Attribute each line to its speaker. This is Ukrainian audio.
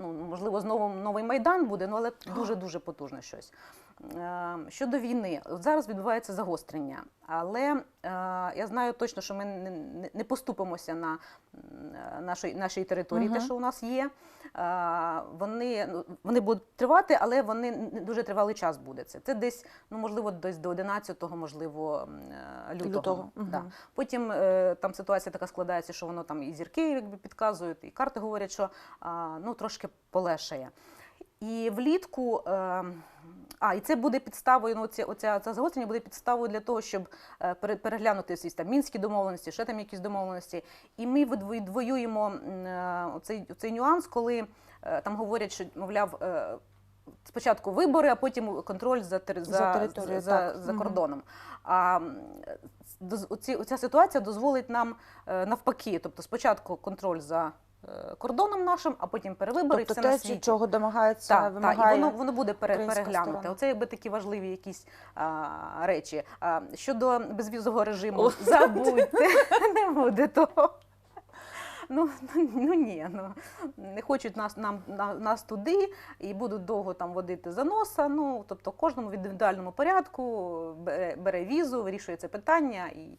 Speaker 1: ну можливо знову новий майдан буде, ну але дуже дуже потужне щось. Е, Щодо війни, от зараз відбувається загострення, але е, я знаю точно, що ми не, поступимося на е, нашій, нашій території, те, що у нас є. Е, Вони, ну, вони будуть тривати, але вони не дуже тривалий час буде. Це, це десь, ну можливо, десь до 11-го, можливо, лютого.
Speaker 2: Лютого,
Speaker 1: Да. Потім там ситуація така складається, що воно там і зірки якби підказують, і карти говорять, що ну трошки полегшає. І влітку. Е, а, і це буде підставою, ну, оця, оця, це загострення буде підставою для того, щоб е, переглянути всі там мінські домовленості, ще там якісь домовленості. І ми відвоюємо е, оцей, оцей нюанс, коли е, там говорять, що, мовляв, спочатку вибори, а потім контроль за,
Speaker 2: За
Speaker 1: за, за, за
Speaker 2: Мгм.
Speaker 1: кордоном. А доз- оці, оця ситуація дозволить нам навпаки, тобто спочатку контроль за кордоном нашим, а потім перевибори
Speaker 2: Тобто
Speaker 1: і все на
Speaker 2: те,
Speaker 1: світі.
Speaker 2: чого домагається,
Speaker 1: так,
Speaker 2: вимагає.
Speaker 1: і воно, воно буде пере,
Speaker 2: українська
Speaker 1: переглянуте.
Speaker 2: сторона.
Speaker 1: Оце якби такі важливі якісь а, речі. А, щодо безвізового режиму, забудьте, не буде того. Ну, ну ні, ну не хочуть нас нам на- нас туди і будуть довго там водити за носа. Ну тобто, кожному в індивідуальному порядку бере, бере візу, вирішує це питання і